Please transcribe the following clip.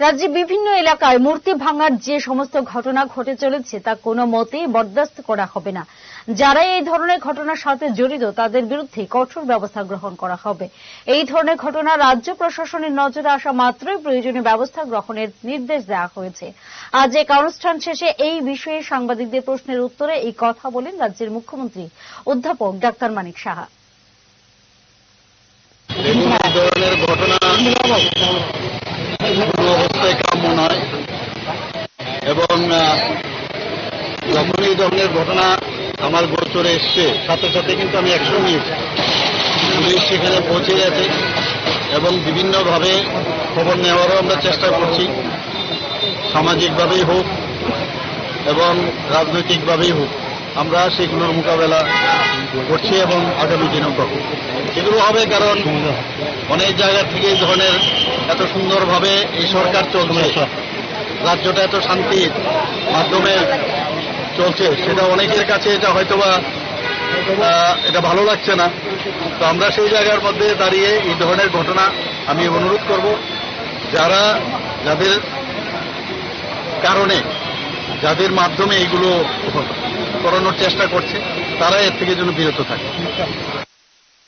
রাজ্যে বিভিন্ন এলাকায় মূর্তি ভাঙার যে সমস্ত ঘটনা ঘটে চলেছে, তা কোনো মতেই বরদাস্ত করা হবে না। যারা এই ধরনের ঘটনার সাথে জড়িত, তাদের বিরুদ্ধে কঠোর ব্যবস্থা গ্রহণ করা হবে। এই ধরনের ঘটনা রাজ্য প্রশাসনের নজরে আসা মাত্রই প্রয়োজনীয় ব্যবস্থা গ্রহণের নির্দেশ দেওয়া হয়েছে। আজ এক অনুষ্ঠান শেষে এই বিষয়ে সাংবাদিকদের প্রশ্নের উত্তরে এই কথা বলেন রাজ্যের মুখ্যমন্ত্রী অধ্যাপক ডাক্তার মানিক সাহা দেখুন এই ধরনের ঘটনা কোনো অবস্থায় কাম্য নয় এবং যখন এই ধরনের ঘটনা আমার গোচরে এসছে, সাথে সাথে কিন্তু আমি অ্যাকশন নিয়েছি পুলিশ সেখানে পৌঁছে গেছে এবং বিভিন্নভাবে খবর নেওয়ারও আমরা চেষ্টা করছি, সামাজিকভাবেই হোক এবং রাজনৈতিকভাবেই হোক। আমরা সেগুলোর মোকাবেলা করছি এবং আগামী দিনেও করব। এগুলো হবে কারণ অনেক জায়গা থেকে এই ধরনের এত সুন্দরভাবে এই সরকার চলছে। রাজ্যটা এত শান্তির মাধ্যমে চলছে, সেটা অনেকের কাছে এটা হয়তোবা এটা ভালো লাগছে না। তো আমরা সেই জায়গার মধ্যে দাঁড়িয়ে এই ধরনের ঘটনা আমি অনুরোধ করব, যারা যাদের কারণে, যাদের মাধ্যমে এইগুলো করানোর চেষ্টা করছে, তারা এর থেকে যেন বিরত থাকে।